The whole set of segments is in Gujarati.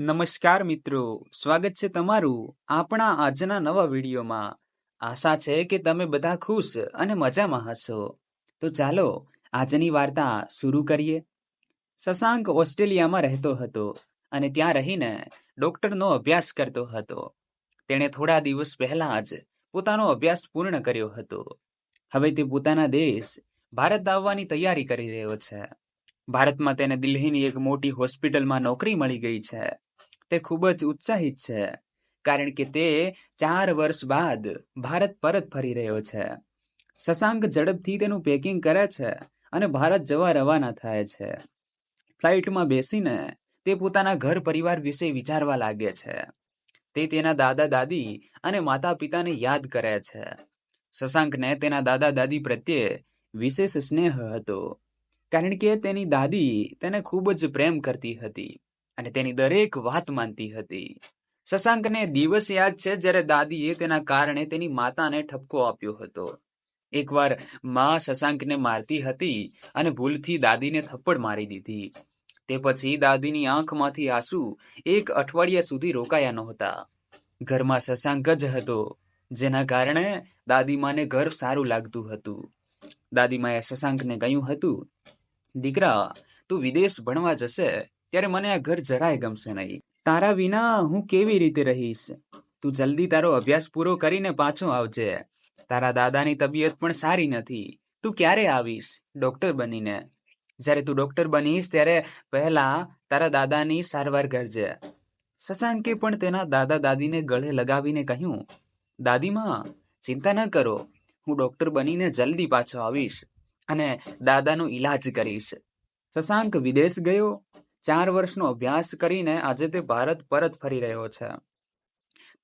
નમસ્કાર મિત્રો, સ્વાગત છે તમારું આપણા આજના નવા વિડીયોમાં. આશા છે કે તમે બધા ખુશ અને મજામાં હશો. તો ચાલો, આજની વાર્તા શરૂ કરીએ. શશાંક ઓસ્ટ્રેલિયામાં રહેતો હતો અને ત્યાં રહીને ડોક્ટરનો અભ્યાસ કરતો હતો. તેણે થોડા દિવસ પહેલા જ પોતાનો અભ્યાસ પૂર્ણ કર્યો હતો. હવે તે પોતાના દેશ ભારત આવવાની તૈયારી કરી રહ્યો છે. ભારતમાં તેને દિલ્હીની એક મોટી હોસ્પિટલમાં નોકરી મળી ગઈ છે. તે ખૂબ જ ઉત્સાહિત છે, કારણ કે તે ચાર વર્ષ બાદ ભારત પરત ફરી રહ્યો છે. શશાંક ઝડપથી તેનું પેકિંગ કરે છે અને ભારત જવા રવાના થાય છે. ફ્લાઇટમાં બેસીને તે પોતાના ઘર પરિવાર વિશે વિચારવા લાગે છે. તે તેના દાદા દાદી અને માતા પિતાને યાદ કરે છે. શશાંકને તેના દાદા દાદી પ્રત્યે વિશેષ સ્નેહ હતો, કારણ કે તેની દાદી તેને ખૂબ જ પ્રેમ કરતી હતી. અને તેની દરેક વાત માનતી હતી. શશાંકને દિવસ યાદ છે જ્યારે દાદીએ તેના કારણે તેની માતાને ઠપકો આપ્યો હતો. એકવારમાં શશાંકને મારતી હતી અને ભૂલથી દાદીને થપ્પડ મારી દીધી. તે પછી દાદીની આંખમાંથી આંસુ એક અઠવાડિયા સુધી રોકાયા નહોતા. ઘરમાં શશાંક જ હતો, જેના કારણે દાદીમાને ઘર સારું લાગતું હતું. દાદીમાએ શશાંકને કહ્યું હતું, દીકરા, તું વિદેશ ભણવા જશે ત્યારે મને આ ઘર જરાય ગમશે નહીં. તારા વિના હું કેવી રીતે રહીશ? તું જલ્દી તારો અભ્યાસ પૂરો કરીને પાછો આવજે. તારા દાદાની તબિયત પણ સારી નથી. તું ક્યારે આવીશ? ડોક્ટર બનીને. જ્યારે તું ડોક્ટર બનીશ ત્યારે પહેલા તારા દાદાની સારવાર કરજે. શશાંકે પણ તેના દાદા દાદીને ગળે લગાવીને કહ્યું, દાદીમાં, ચિંતા ન કરો. હું ડોક્ટર બનીને જલ્દી પાછો આવીશ અને દાદાનો ઈલાજ કરીશ. શશાંક વિદેશ ગયો. ચાર વર્ષનો અભ્યાસ કરીને આજે તે ભારત પરત ફરી રહ્યો છે.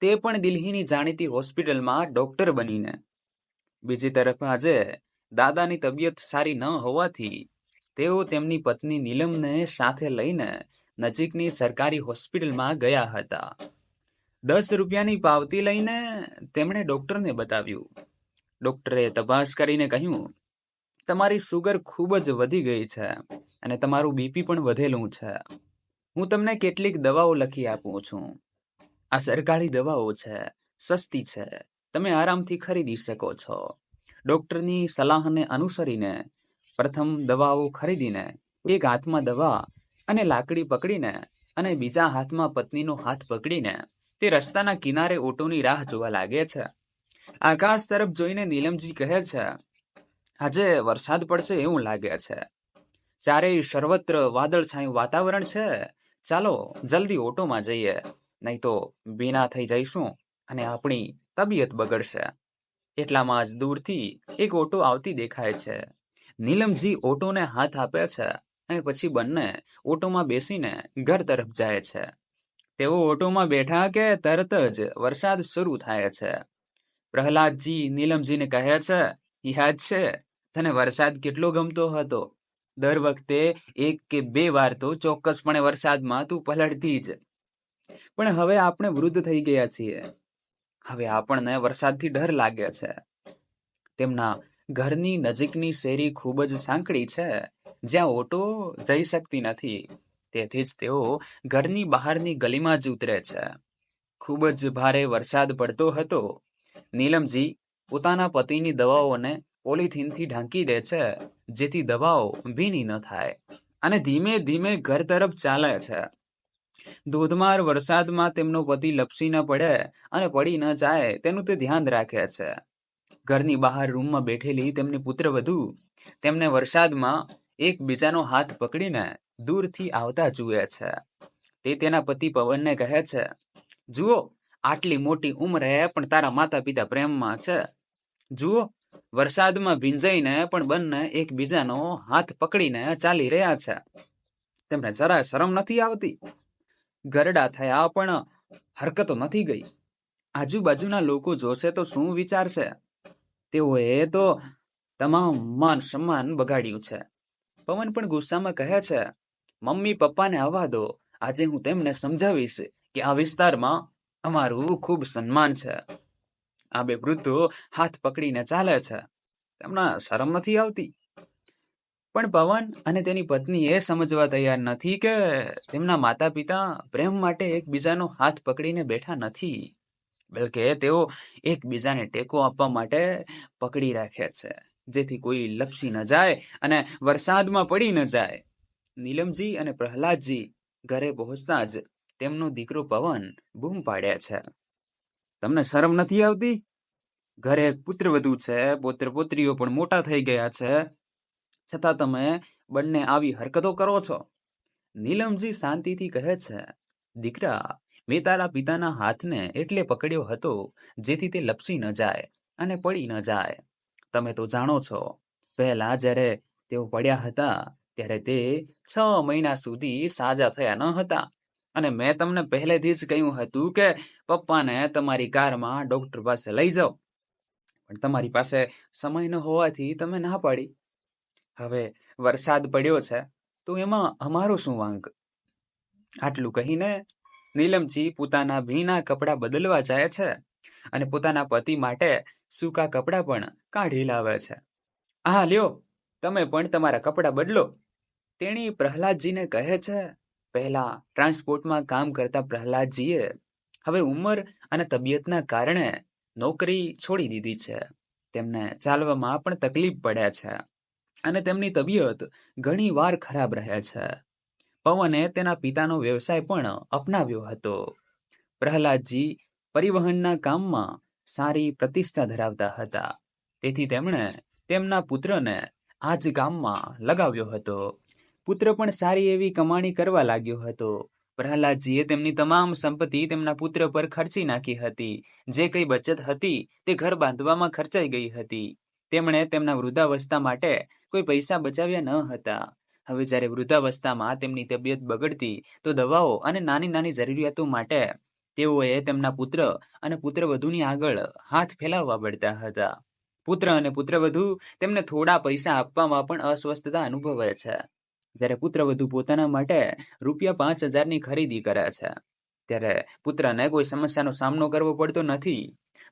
તે પણ દિલ્હીની જાણીતી હોસ્પિટલમાં ડોક્ટર બનીને. બીજી તરફ આજે દાદાની તબિયત સારી ન હોવાથી તેઓ તેમની પત્ની નીલમને સાથે લઈને નજીકની સરકારી હોસ્પિટલમાં ગયા હતા. દસ રૂપિયાની પાવતી લઈને તેમણે ડોક્ટરને બતાવ્યું. ડોક્ટરે તપાસ કરીને કહ્યું તમારી સુગર ખૂબ જ વધી ગઈ છે અને તમારું બીપી પણ વધેલું છે. હું તમને કેટલીક દવાઓ લખી આપું છું. આ સરકારી દવાઓ છે, સસ્તી છે. તમે આરામથી ખરીદી શકો છો. ડોક્ટરની સલાહને અનુસરીને પ્રથમ દવાઓ ખરીદીને, એક હાથમાં દવા અને લાકડી પકડીને અને બીજા હાથમાં પત્નીનો હાથ પકડીને તે રસ્તાના કિનારે ઓટોની રાહ જોવા લાગે છે. આકાશ તરફ જોઈને નીલમજી કહે છે આજે વરસાદ પડશે એવું લાગે છે. ચારેય સર્વત્ર વાદળછાયું વાતાવરણ છે. ચાલો જલ્દી ઓટોમાં જઈએ. નહીં તો ભીના થઈ જઈશું અને આપણી તબિયત બગડશે. એટલામાં જ દૂરથી એક ઓટો આવતી દેખાય છે. નીલમજી ઓટોને હાથ આપે છે અને પછી બંને ઓટોમાં બેસીને ઘર તરફ જાય છે. તેઓ ઓટોમાં બેઠા કે તરત જ વરસાદ શરૂ થાય છે. પ્રહલાદજી નીલમજીને કહે છે, યાદ છે તને વરસાદ કેટલો ગમતો હતો? દર વખતે એક કે બે વાર તો ચોક્કસપણે વરસાદમાં તું પલળતી જ. પણ હવે આપણે વૃદ્ધ થઈ ગયા છીએ. હવે આપણને વરસાદથી ડર લાગે છે. તેમના ઘરની નજીકની શેરી ખૂબ જ સાંકડી છે. જ્યાં ઓટો જઈ શકતી નથી. તેથી જ તેઓ ઘરની બહારની ગલીમાં જ ઉતરે છે. ખૂબ જ ભારે વરસાદ પડતો હતો. નીલમજી પોતાના પતિની દવાઓને પોલિથીનથી ઢાંકી દે છે, જેથી દવાઓ ભીની ન થાય અને ધીમે ધીમે ઘર તરફ ચાલે છે. ધોધમાર વરસાદમાં તેમનો પતિ લપસી ન પડે અને પડી ન જાય તેનું તે ધ્યાન રાખે છે. ઘરની બહાર રૂમમાં બેઠેલી તેમની પુત્રવધુ તેમને વરસાદમાં એકબીજાનો હાથ પકડીને દૂરથી આવતા જુએ છે. તે તેના પતિ પવનને કહે છે, જુઓ, આટલી મોટી ઉંમરે પણ તારા માતા પિતા પ્રેમમાં છે. જુઓ વરસાદમાં ભીંજાઈને પણ બંને એકબીજાનો હાથ પકડીને ચાલી રહ્યા છે. તેમને જરા શરમ નથી આવતી? ગરડા થયા પણ હરકતો નથી ગઈ. આજુબાજુના લોકો જોશે તો શું વિચારશે? તેઓએ તો તમામ માન સન્માન બગાડ્યું છે. પવન પણ ગુસ્સામાં કહે છે, મમ્મી પપ્પાને આવવા દો. આજે હું તેમને સમજાવીશ કે આ વિસ્તારમાં અમારું ખૂબ સન્માન છે. આ બે વૃદ્ધો હાથ પકડીને ચાલે છે. તેમના શરમ નથી આવતી. પણ પવન અને તેની પત્ની એ સમજવા તૈયાર નથી કે તેમના માતા પિતા પ્રેમ માટે એકબીજાનો હાથ પકડીને બેઠા નથી, બલકે તેઓ એકબીજાને ટેકો આપવા માટે પકડી રાખે છે. જેથી કોઈ લપસી ન જાય અને વરસાદમાં પડી ન જાય. નીલમજી અને પ્રહલાદજી ઘરે પહોંચતા જ તેમનો દીકરો પવન બૂમ પાડ્યા છે. તમને શરમ નથી આવતી? ઘરે એક પુત્ર વધુ છે, પુત્ર પુત્રીઓ પણ મોટા થઈ ગયા છે. છતાં તમે બંને આવી હરકતો કરો છો. નીલમજી શાંતિથી કહે છે, દીકરા, મેં તારા પિતાના હાથને એટલે પકડ્યો હતો, જેથી તે લપસી ન જાય અને પડી ન જાય. તમે તો જાણો છો, પહેલા જ્યારે તેઓ પડ્યા હતા, ત્યારે તે છ મહિના સુધી સાજા થયા ન હતા. અને મેં તમને પહેલેથી જ કહ્યું હતું કે, પપ્પાને તમારી કારમાં ડોક્ટર પાસે લઈ જાઓ. પણ તમારી પાસે સમય ન હોવાથી તમે ના પાડી. હવે વરસાદ પડ્યો છે, તો એમાં અમારો શું વાંક? આટલું કહીને નીલમજી પોતાના ભીના કપડાં બદલવા જાય છે અને પોતાના પતિ માટે સૂકા કપડાં પણ કાઢી લાવે છે. આ લ્યો, તમે પણ તમારા કપડાં બદલો. તેણી પ્રહલાદજીને કહે છે પહેલા ટ્રાન્સપોર્ટમાં કામ કરતા પ્રહલાદજીએ હવે ઉંમર અને તબિયતના કારણે નોકરી છોડી દીધી છે. તેમને ચાલવામાં પણ તકલીફ પડે છે અને તેમની તબિયત ઘણી વાર ખરાબ રહે છે. પવને તેના પિતાનો વ્યવસાય પણ અપનાવ્યો હતો. પ્રહલાદજી પરિવહનના કામમાં સારી પ્રતિષ્ઠા ધરાવતા હતા. તેથી તેમણે તેમના પુત્રને આ જ કામમાં લગાવ્યો હતો. પુત્ર પણ સારી એવી કમાણી કરવા લાગ્યો હતો. પ્રહલાદજીએ તેમની તમામ સંપત્તિ તેમના પુત્ર પર ખર્ચી નાખી હતી. જે કઈ બચત હતી તે ઘર બાંધવામાં ખર્ચાઈ ગઈ હતી. તેમણે તેમના વૃદ્ધાવસ્થા માટે કોઈ પૈસા બચાવ્યા ન હતા. હવે જ્યારે વૃદ્ધાવસ્થામાં તેમની તબિયત બગડતી, તો દવાઓ અને નાની નાની જરૂરિયાતો માટે તેઓએ તેમના પુત્ર અને પુત્રવધુની આગળ હાથ ફેલાવવા પડતા હતા. પુત્ર અને પુત્રવધુ તેમને થોડા પૈસા આપવામાં પણ અસ્વસ્થતા અનુભવે છે. જ્યારે પુત્રવધુ પોતાના માટે રૂપિયા પાંચ હજારની ખરીદી કરે છે. ત્યારે પુત્રને કોઈ સમસ્યાનો સામનો કરવો પડતો નથી.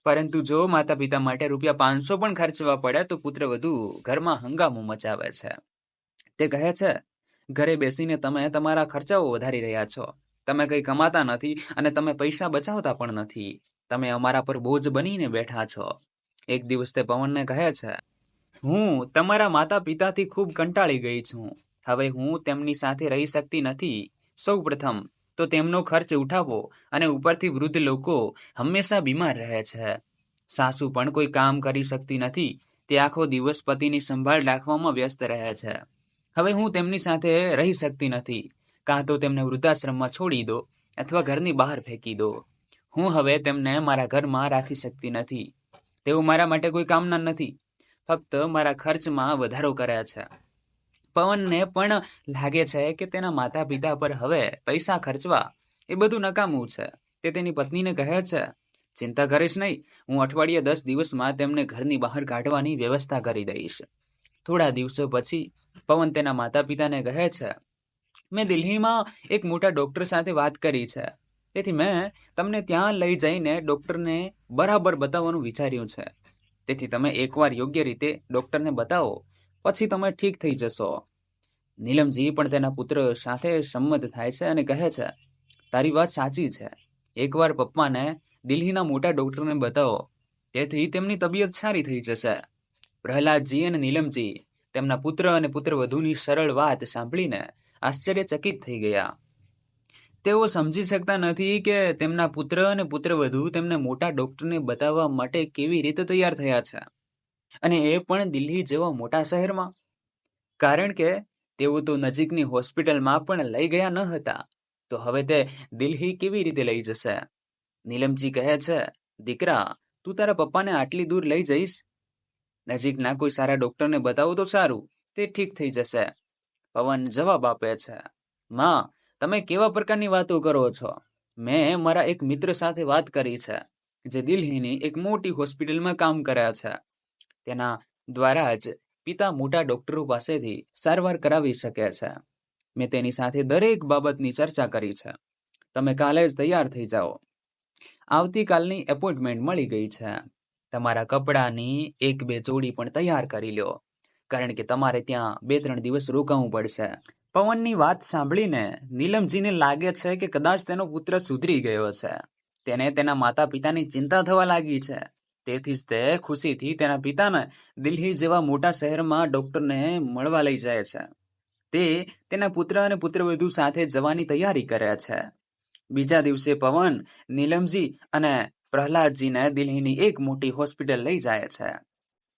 પરંતુ જો માતા પિતા માટે રૂપિયા પાંચસો પણ ખર્ચવા પડે, તો પુત્રવધુ ઘરમાં હંગામો મચાવે છે. તે કહે છે, ઘરે બેસીને તમે તમારા ખર્ચાઓ વધારી રહ્યા છો. તમે કંઈ કમાતા નથી અને તમે પૈસા બચાવતા પણ નથી. તમે અમારા પર બોજ બનીને બેઠા છો. એક દિવસ તે પવનને કહે છે, હું તમારા માતા પિતાથી ખૂબ કંટાળી ગઈ છું. હવે હું તેમની સાથે રહી શકતી નથી. સૌ પ્રથમ તો તેમનો ખર્ચ ઉઠાવો અને ઉપરથી વૃદ્ધ લોકો હંમેશા બીમાર રહે છે. સાસુ પણ કોઈ કામ કરી શકતી નથી. તે આખો દિવસ પતિની સંભાળ રાખવામાં વ્યસ્ત રહે છે. હવે હું તેમની સાથે રહી શકતી નથી. કાં તો તેમને વૃદ્ધાશ્રમમાં છોડી દો અથવા ઘરની બહાર ફેંકી દો. હું હવે તેમને મારા ઘરમાં રાખી શકતી નથી. તેઓ મારા માટે કોઈ કામના નથી. ફક્ત મારા ખર્ચમાં વધારો કર્યા છે. પવનને પણ લાગે છે કે તેના માતા પિતા પર હવે પૈસા ખર્ચવા એ બધું નકામું છે. તે તેની પત્નીને કહે છે, ચિંતા કરીશ નહીં, હું અઠવાડિયે દસ દિવસમાં તેમને ઘરની બહાર કાઢવાની વ્યવસ્થા કરી દઈશ. થોડા દિવસો પછી પવન તેના માતા પિતાને કહે છે, મેં દિલ્હીમાં એક મોટા ડૉક્ટર સાથે વાત કરી છે. તેથી મેં તમને ત્યાં લઈ જઈને ડોક્ટરને બરાબર બતાવવાનું વિચાર્યું છે. તેથી તમે એકવાર યોગ્ય રીતે ડૉક્ટરને બતાવો પછી તમે ઠીક થઈ જશો. નીલમજી પણ તેના પુત્ર સાથે સંમત થાય છે અને કહે છે, તારી વાત સાચી છે. એકવાર પપ્પાને દિલ્હીના મોટા ડૉક્ટરને બતાવો. તેથી તેમની તબિયત સારી થઈ જશે. પ્રહલાદજી અને નીલમજી તેમના પુત્ર અને પુત્રવધુની સરળ વાત સાંભળીને આશ્ચર્યચકિત થઈ ગયા. તેઓ સમજી શકતા નથી કે તેમના પુત્ર અને પુત્રવધુ તેમને મોટા ડોક્ટરને બતાવવા માટે કેવી રીતે તૈયાર થયા છે. અને એ પણ દિલ્હી જેવા મોટા શહેરમાં. કારણ કે તેઓ તો નજીકની હોસ્પિટલમાં પણ લઈ ગયા ન હતા. તો હવે તે દિલ્હી કેવી રીતે લઈ જશે? નીલમજી કહે છે, દીકરા, તું તારા પપ્પાને આટલી દૂર લઈ જઈશ? નજીકના કોઈ સારા ડોક્ટરને બતાવો તો સારું, તે ઠીક થઈ જશે. પવન જવાબ આપે છે, માં, તમે કેવા પ્રકારની વાતો કરો છો? મેં મારા એક મિત્ર સાથે વાત કરી છે, જે દિલ્હીની એક મોટી હોસ્પિટલમાં કામ કર્યા છે. તેના દ્વારા જ પિતા મોટા ડોક્ટરો પાસેથી સારવાર કરાવી શકે છે. મેં તેની સાથે દરેક બાબતની ચર્ચા કરી છે. તમે કાલે જ તૈયાર થઈ જાઓ. આવતીકાલની એપોઇન્ટમેન્ટ મળી ગઈ છે. તમારા કપડાની એક બે જોડી પણ તૈયાર કરી લ્યો કારણ કે તમારે ત્યાં બે ત્રણ દિવસ રોકાવું પડશે. પવનની વાત સાંભળીને નીલમજીને લાગે છે કે કદાચ તેનો પુત્ર સુધરી ગયો છે. તેને તેના માતા પિતાની ચિંતા થવા લાગી છે. તેથી જ તે ખુશીથી તેના પિતાને દિલ્હી જેવા મોટા શહેરમાં ડોક્ટરને મળવા લઈ જાય છે. તે તેના પુત્ર અને પુત્રવધુ સાથે જવાની તૈયારી કરે છે. બીજા દિવસે પવન, નીલમજી અને પ્રહલાદજીને દિલ્હીની એક મોટી હોસ્પિટલ લઈ જાય છે.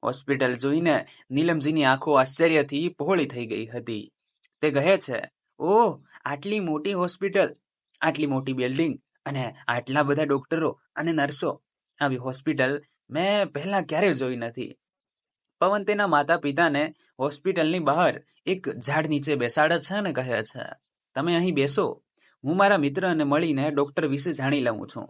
હોસ્પિટલ જોઈને નીલમજીની આંખો આશ્ચર્યથી પહોળી થઈ ગઈ હતી. તે કહે છે, ઓહ, આટલી મોટી હોસ્પિટલ, આટલી મોટી બિલ્ડિંગ અને આટલા બધા ડોક્ટરો અને નર્સો. આવી હોસ્પિટલ મેં પહેલા ક્યારેય જોઈ નથી. પવન તેના માતા પિતાને હોસ્પિટલની બહાર એક ઝાડ નીચે બેસાડે છે અને કહે છે, તમે અહીં બેસો. હું મારા મિત્રને મળીને ડોક્ટર વિશે જાણી લઉં છું.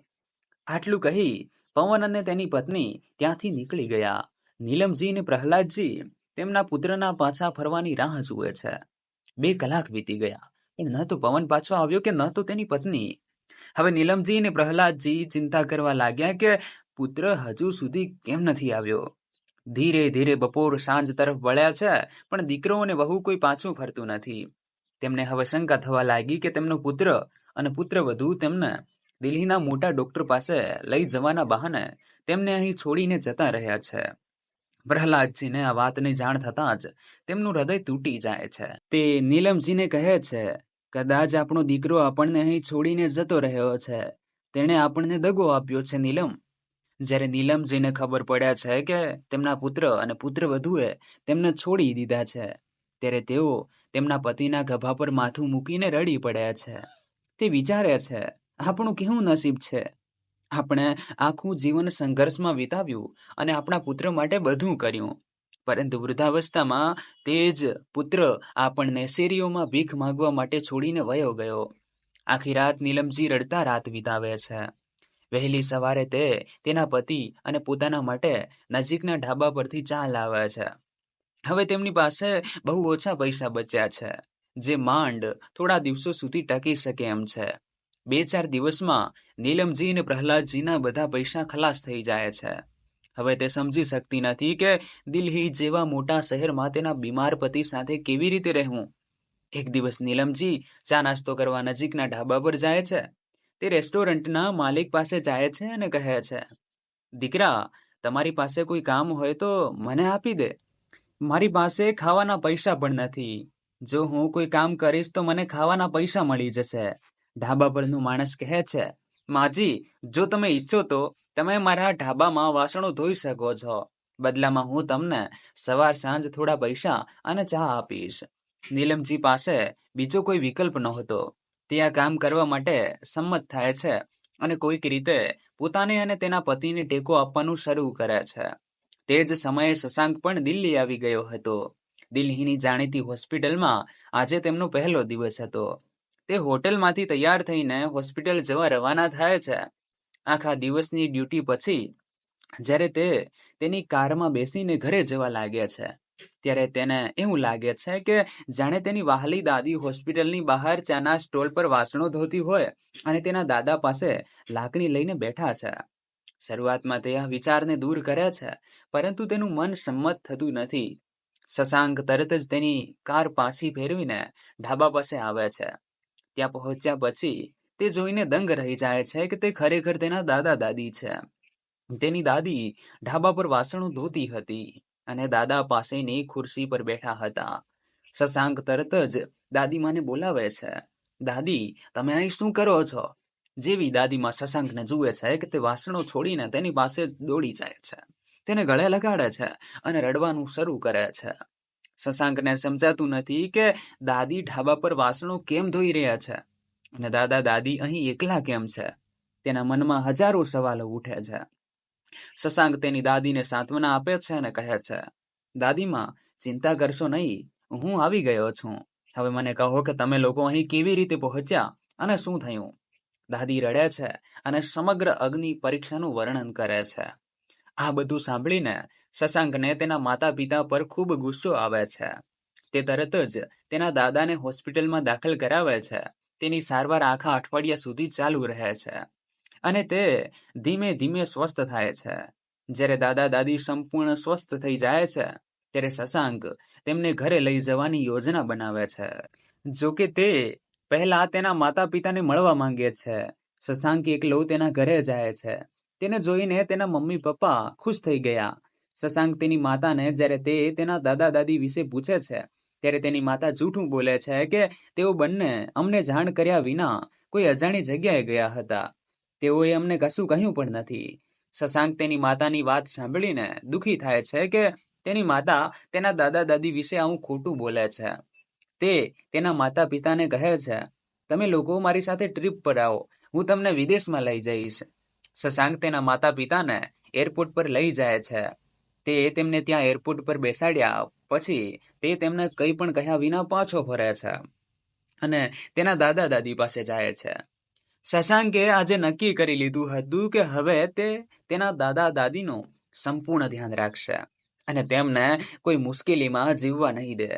આટલું કહી પવન અને તેની પત્ની ત્યાંથી નીકળી ગયા. નીલમજી અને પ્રહલાદજી તેમના પુત્રના પાછા ફરવાની રાહ જુએ છે. બે કલાક વીતી ગયા, પણ ન તો પવન પાછો આવ્યો કે ન તો તેની પત્ની. હવે નીલમજી અને પ્રહલાદજી ચિંતા કરવા લાગ્યા કે પુત્ર હજુ સુધી કેમ નથી આવ્યો? ધીરે ધીરે બપોર સાંજ તરફ વળ્યા છે, પણ દીકરો અને વહુ કોઈ પાછું ફરતું નથી. તેમને હવે શંકા થવા લાગી કે તેમનો પુત્ર અને પુત્ર વધુ તેમને દિલ્હીના મોટા ડોક્ટર પાસે લઈ જવાના બહાને તેમને અહીં છોડીને જતા રહ્યા છે. પ્રહલાદજીને આ વાતની જાણ થતાં જ તેમનું હૃદય તૂટી જાય છે. તે નીલમજીને કહે છે, કદાચ આપણો દીકરો આપણને અહીં છોડીને જતો રહ્યો છે. તેણે આપણને દગો આપ્યો છે, નીલમ. જ્યારે નીલમજીને ખબર પડ્યા છે કે તેમના પુત્ર અને પુત્ર વધુએ તેમને છોડી દીધા છે, ત્યારે તેઓ તેમના પતિના ગભા પર માથું મૂકીને રડી પડ્યા છે. તે વિચારે છે, આપણું કેવું નસીબ છે? આપણે આખું જીવન સંઘર્ષમાં વિતાવ્યું અને આપણા પુત્ર માટે બધું કર્યું. પરંતુ વૃદ્ધાવસ્થામાં તે જ પુત્ર આપણને શેરીઓમાં ભીખ માગવા માટે છોડીને વયો ગયો. આખી રાત નીલમજી રડતા રાત વિતાવે છે. વહેલી સવારે તે તેના પતિ અને પોતાના માટે નજીકના ઢાબા પરથી ચા લાવે છે. હવે તેમની પાસે બહુ ઓછા પૈસા બચ્યા છે, જે માંડ થોડા દિવસો સુધી ટકી શકે એમ છે. બે ચાર દિવસમાં નીલમજી અને પ્રહલાદજીના બધા પૈસા ખલાસ થઈ જાય છે. હવે તે સમજી શકતી નથી કે દિલ્હી જેવા મોટા શહેરમાં તેના બીમાર પતિ સાથે કેવી રીતે રહેવું? એક દિવસ નીલમજી ચા નાસ્તો કરવા નજીકના ઢાબા પર જાય છે. તે રેસ્ટોરન્ટના માલિક પાસે જાય છે અને કહે છે, દીકરા, તમારી પાસે કોઈ કામ હોય તો મને આપી દે. મારી પાસે ખાવાના પૈસા પણ નથી. જો હું કોઈ કામ કરીશ તો મને ખાવાના પૈસા મળી જશે. ઢાબા પરનું માણસ કહે છે, માજી, જો તમે ઈચ્છો તો તમે મારા ઢાબામાં વાસણો ધોઈ શકો છો. બદલામાં હું તમને સવાર સાંજ થોડા પૈસા અને ચા આપીશ. નીલમજી પાસે બીજો કોઈ વિકલ્પ નહોતો. તે આ કામ કરવા માટે સંમત થાય છે અને કોઈક રીતે પોતાને અને તેના પતિને ટેકો આપવાનું શરૂ કરે છે. તે જ સમયે શશાંક પણ દિલ્હી આવી ગયો હતો. દિલ્હીની જાણીતી હોસ્પિટલમાં આજે તેમનો પહેલો દિવસ હતો. તે હોટલમાંથી તૈયાર થઈને હોસ્પિટલ જવા રવાના થાય છે. આખા દિવસની ડ્યુટી પછી જ્યારે તે તેની કારમાં બેસીને ઘરે જવા લાગે છે. ત્યારે તેને એવું લાગે છે કે જાણે તેની વહાલી દાદી હોસ્પિટલની બહાર ચાના સ્ટોલ પર વાસણો ધોતી હોય અને તેના દાદા પાસે લાકડી લઈને બેઠા છે. શરૂઆતમાં તે આ વિચારને દૂર કરે છે, પરંતુ તેનું મન સંમત થતું નથી. શશાંક તરત જ તેની કાર પાછી ફેરવીને ઢાબા પાસે આવે છે. ત્યાં પહોંચ્યા પછી તે જોઈને દંગ રહી જાય છે કે તે ખરેખર તેના દાદા દાદી છે. તેની દાદી ઢાબા પર વાસણો ધોતી હતી. અને દાદા પાસેની ખુરશી પર બેઠા હતા. શશાંક તરત જ દાદીમાને બોલાવે છે, દાદી, તમે અહીં શું કરો છો? જેવી દાદીમાં શશાંકને જુએ છે કે તે વાસણો છોડીને તેની પાસે દોડી જાય છે. તેને ગળે લગાડે છે અને રડવાનું શરૂ કરે છે. શશાંકને સમજાતું નથી કે દાદી ઢાબા પર વાસણો કેમ ધોઈ રહ્યા છે? અને દાદા, દાદી, અહીં એકલા કેમ છે? તેના મનમાં હજારો સવાલો ઉઠે છે. શશાંક તેની દાદીને સાંત્વના આપે છે અને કહે છે, દાદીમાં, ચિંતા કરશો નહીં, હું આવી ગયો છું. હવે મને કહો કે તમે લોકો અહીં કેવી રીતે પહોંચ્યા અને શું થયું? દાદી રડે છે અને સમગ્ર અગ્નિ પરીક્ષાનું વર્ણન કરે છે. આ બધું સાંભળીને શશાંકને તેના માતા પિતા પર ખૂબ ગુસ્સો આવે છે. તે તરત જ તેના દાદાને હોસ્પિટલમાં દાખલ કરાવે છે. તેની સારવાર આખા અઠવાડિયા સુધી ચાલુ રહે છે. અને તે ધીમે ધીમે સ્વસ્થ થાય છે. જ્યારે દાદા દાદી સંપૂર્ણ સ્વસ્થ થઈ જાય છે, ત્યારે શશાંક તેમને ઘરે લઈ જવાની યોજના બનાવે છે. જો કે તે પહેલા તેના માતા પિતાને મળવા માંગે છે. શશાંક એકલો તેના ઘરે જાય છે. તેને જોઈને તેના મમ્મી પપ્પા ખુશ થઈ ગયા. શશાંક તેની માતાને જ્યારે તે તેના દાદા દાદી વિશે પૂછે છે, ત્યારે તેની માતા જૂઠું બોલે છે કે તેઓ બંને અમને જાણ કર્યા વિના કોઈ અજાણી જગ્યાએ ગયા હતા. તેઓએ અમને કશું કહ્યું પણ નથી. શશાંક તેની માતાની વાત સાંભળીને દુઃખી થાય છે કે તેની માતા તેના દાદા દાદી વિશે આવું ખોટું બોલે છે. તે તેના માતા પિતાને કહે છે, તમે લોકો મારી સાથે ટ્રીપ પર આવો, હું તમને વિદેશમાં લઈ જઈશ. શશાંક તેના માતા પિતાને એરપોર્ટ પર લઈ જાય છે. તે તેમને ત્યાં એરપોર્ટ પર બેસાડ્યા, પછી તે તેમને કંઈ પણ કહ્યા વિના પાછો ફરે છે અને તેના દાદા દાદી પાસે જાય છે. શશાંકે આજે નક્કી કરી લીધું હતું કે હવે તે તેના દાદા દાદીનું સંપૂર્ણ ધ્યાન રાખશે અને તેમને કોઈ મુશ્કેલીમાં જીવવા નહીં દે.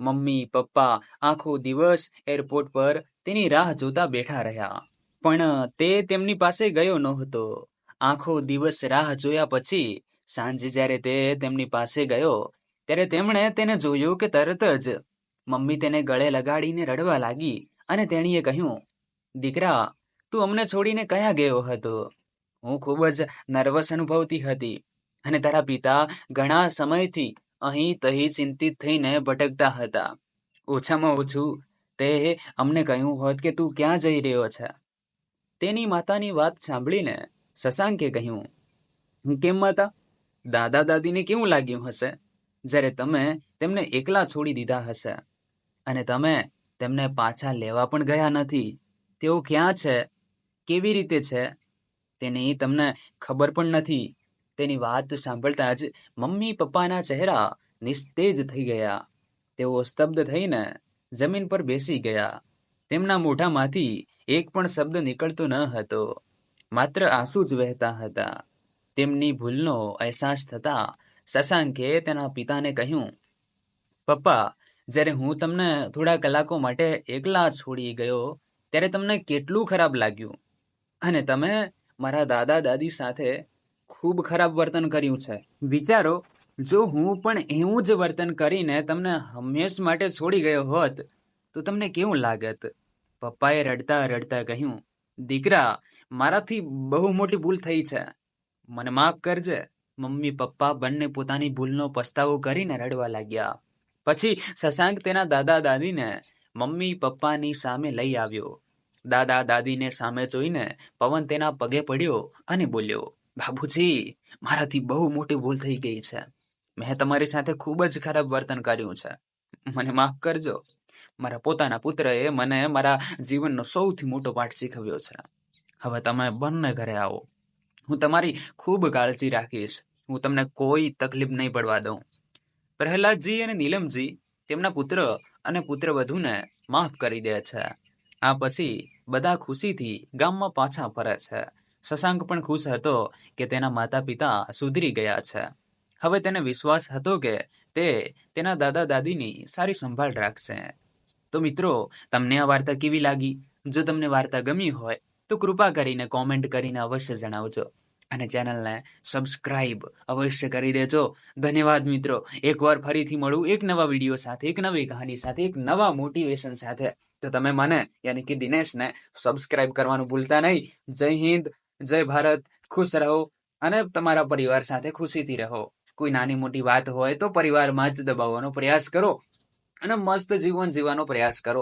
મમ્મી, પપ્પા આખો દિવસ એરપોર્ટ પર તેની રાહ જોતા બેઠા રહ્યા. પણ તે તેમની પાસે ગયો નહોતો. આખો દિવસ રાહ જોયા પછી સાંજે જ્યારે તે તેમની પાસે ગયો, ત્યારે તેમણે તેને જોયું કે તરત જ મમ્મી તેને ગળે લગાડીને રડવા લાગી અને તેણીએ કહ્યું દીકરા, તું અમને છોડીને કયા ગયો હતો? હું ખૂબ જ નર્વસ અનુભવતી હતી અને તારા પિતા ઘણા સમયથી અહીં તહી ચિંતિત થઈને ભટકતા હતા. ઓછામાં ઓછું તે અમને કહ્યું હોત કે તું ક્યાં જઈ રહ્યો છે? તેની માતાની વાત સાંભળીને શશાંકે કહ્યું કેમ માતા? દાદા દાદીને કેવું લાગ્યું હશે? જ્યારે તમે તેમને એકલા છોડી દીધા હશે અને તમે તેમને પાછા લેવા પણ ગયા નથી તેઓ ક્યાં છે? કેવી રીતે છે? તેની તમને ખબર પણ નથી. તેની વાત સાંભળતા જ મમ્મી પપ્પાના ચહેરા નિસ્તેજ થઈ ગયા. તેઓ સ્તબ્ધ થઈને જમીન પર બેસી ગયા. તેમના મોઢામાંથી એક પણ શબ્દ નીકળતો ન હતો. માત્ર આંસુ જ વહેતા હતા. તેમની ભૂલનો અહેસાસ થતા શશાંકે તેના પિતાને કહ્યું, પપ્પા, જ્યારે હું તમને થોડા કલાકો માટે એકલા છોડી ગયો ત્યારે તમને કેટલું ખરાબ લાગ્યું? અને તમે મારા દાદા દાદી સાથે ખૂબ ખરાબ વર્તન કર્યું છે. વિચારો, જો હું પણ એવું જ વર્તન કરીને તમને હંમેશ માટે છોડી ગયો હોત, તો તમને કેવું લાગત? પપ્પાએ રડતા રડતા કહ્યું, દીકરા, મારાથી બહુ મોટી ભૂલ થઈ છે. મને માફ કરજે. મમ્મી પપ્પા બંને પોતાની ભૂલનો પસ્તાવો કરીને રડવા લાગ્યા. પછી શશાંક તેના દાદા દાદીને મમ્મી પપ્પાની સામે લઈ આવ્યો. દાદા દાદીને સામે જોઈને પવન તેના પગે પડ્યો અને બોલ્યો બાબુજી મારાથી બહુ મોટી ભૂલ થઈ ગઈ છે. મેં તમારી સાથે ખૂબ જ ખરાબ વર્તન કર્યું છે. મને માફ કરજો. મારા પોતાના પુત્રએ મને મારા જીવનનો સૌથી મોટો પાઠ શીખવ્યો છે. હવે તમે બંને ઘરે આવો. હું તમારી ખૂબ કાળજી રાખીશ. હું તમને કોઈ તકલીફ નહીં પડવા દઉં. પ્રહલાદજી અને નીલમજી તેમના પુત્ર અને પુત્રવધુને માફ કરી દે છે. આ પછી બધા ખુશીથી ગામમાં પાછા ફરે છે. શશાંક પણ ખુશ હતો કે તેના માતા પિતા સુધરી ગયા છે. હવે તેને વિશ્વાસ હતો કે તે તેના દાદા દાદીની સારી સંભાળ રાખશે. તો મિત્રો, તમને આ વાર્તા કેવી લાગી? જો તમને વાર્તા ગમી હોય, તો કૃપા કરીને કોમેન્ટ કરીને અવશ્ય જણાવજો. અને ચેનલને સબસ્ક્રાઇબ અવશ્ય કરી દેજો. ધન્યવાદ મિત્રો. એકવાર ફરીથી મળું એક નવા વીડિયો સાથે, એક નવી કહાની સાથે, એક નવા મોટિવેશન સાથે. તો તમે મને, યાની કે દિનેશને સબસ્ક્રાઇબ કરવાનું ભૂલતા નહીં. જય હિન્દ, જય ભારત, ખુશ રહો અને તમારા પરિવાર સાથે ખુશીથી રહો. કોઈ નાની મોટી વાત હોય તો પરિવારમાં જ દબાવવાનો પ્રયાસ કરો અને મસ્ત જીવન જીવવાનો પ્રયાસ કરો.